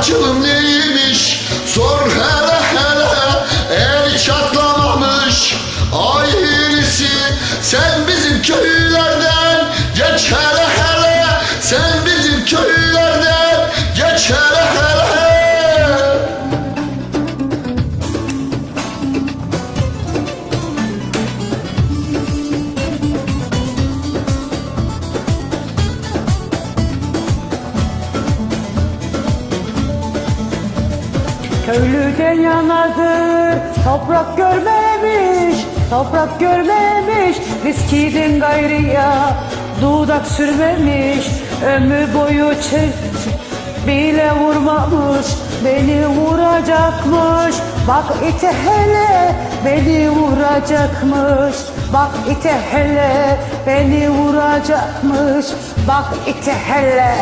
açılım neymiş Köylüden yanadır Toprak görmemiş Toprak görmemiş. Viskiden gayrıya Dudak sürmemiş. Ömür boyu çift Bile vurmamış Beni vuracakmış. Bak ite hele Beni vuracakmış. Bak ite hele Beni vuracakmış. Bak ite hele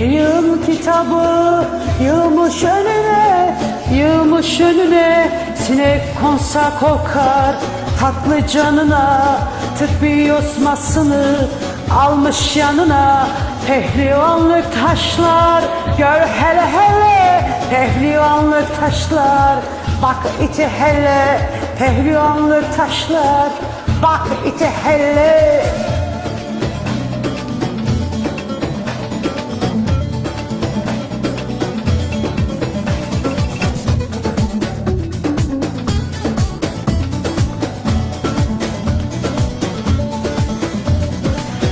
Yığım kitabı yığmış önüne, yığmış önüne. Sinek konsa kokar tatlı canına. Tık bir yosmasını almış yanına. Pehlivanlık taşlar gör hele hele. Pehlivanlık taşlar bak iti hele. Pehlivanlık taşlar bak iti hele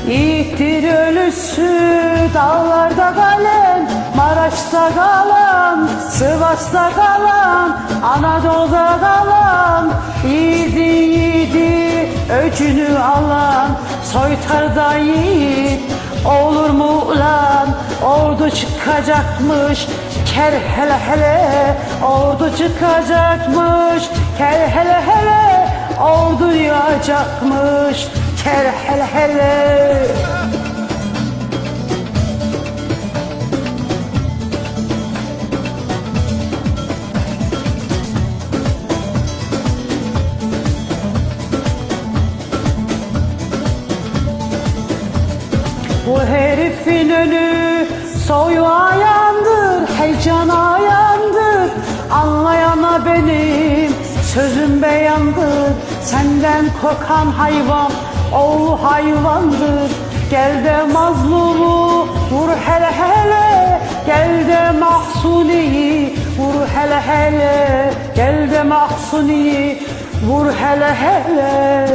Yiğittir ölüsü dağlarda kalan Maraş'ta kalan, Sivas'ta kalan Anadolu'da kalan. Yiğidi yiğidi öcünü alan Soytarda yiğit olur mu ulan? Ordu çıkacakmış ker hele hele. Ordu çıkacakmış ker hele hele. Ordu yağacakmış ker hele hele. Bu herifin önü soyuğa yandır, heyecana yandır Anlayana benim sözüm beyandır. Senden korkan hayvan oğlu hayvandır Gel de mazlumu vur hele hele. Gel de mahsuniyi vur hele hele. Gel de mahsuniyi vur hele hele